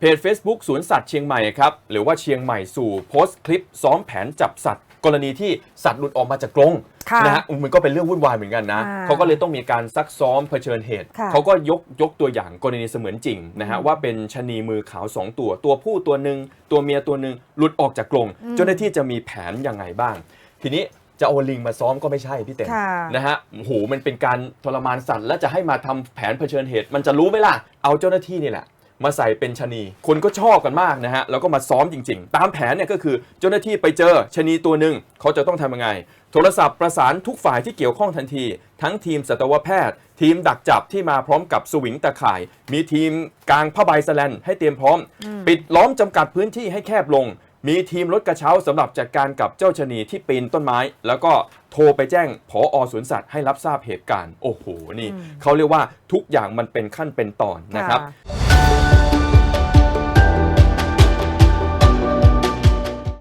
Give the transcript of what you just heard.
เพจ Facebook สวนสัตว์เชียงใหม่ครับหรือว่าเชียงใหม่สู่โพสต์คลิปซ้อมแผนจับสัตว์ กรณีที่สัตว์หลุดออกมาจากกรงค่ะนะฮะมันก็เป็นเรื่องวุ่นวายเหมือนกันนะอ่าเขาก็เลยต้องมีการซักซ้อมเผชิญเหตุ ค่ะเขาก็ยกยกตัวอย่างกรณีเสมือนจริงนะฮะว่าเป็นชะนีมือขาว2ตัว ตัวผู้ตัวหนึ่งตัวเมียตัวหนึ่งหลุดออกจากกรงเจ้าหน้าที่จะมีแผนยังไงบ้าง ทีนี้จะเอาลิงมาซ้อมก็ไม่ใช่พี่เต้นค่ะ นะฮะโอ้โหมันเป็นการทรมานสัตว์ และจะให้มาทำแผนเผชิญเหตุ มันจะรู้ไหมล่ะเอาเจ้าหน้าที่นี่แหละ มาใส่เป็นชะนีคนก็ชอบกันมากนะฮะแล้วก็มาซ้อมจริง ๆ ตามแผนเนี่ยก็คือเจ้าหน้าที่ไปเจอชะนีตัวหนึ่งเขาจะต้องทำยังไง โทรศัพท์ประสานทุกฝ่ายที่เกี่ยวข้องทันที ทั้งทีมสัตวแพทย์ ทีมดักจับที่มาพร้อมกับสวิงตะข่าย มีทีมกลางผ้าใบสแลนให้เตรียมพร้อม ปิดล้อมจำกัดพื้นที่ให้แคบลง มีทีมรถกระเช้าสำหรับจัดการกับเจ้าชะนีที่ปีนต้นไม้ แล้วก็โทรไปแจ้งผออสวนสัตว์ให้รับทราบเหตุการณ์ โอ้โหนี่เขาเรียกว่าทุกอย่างมันเป็นขั้นเป็นตอนนะครับค่ะ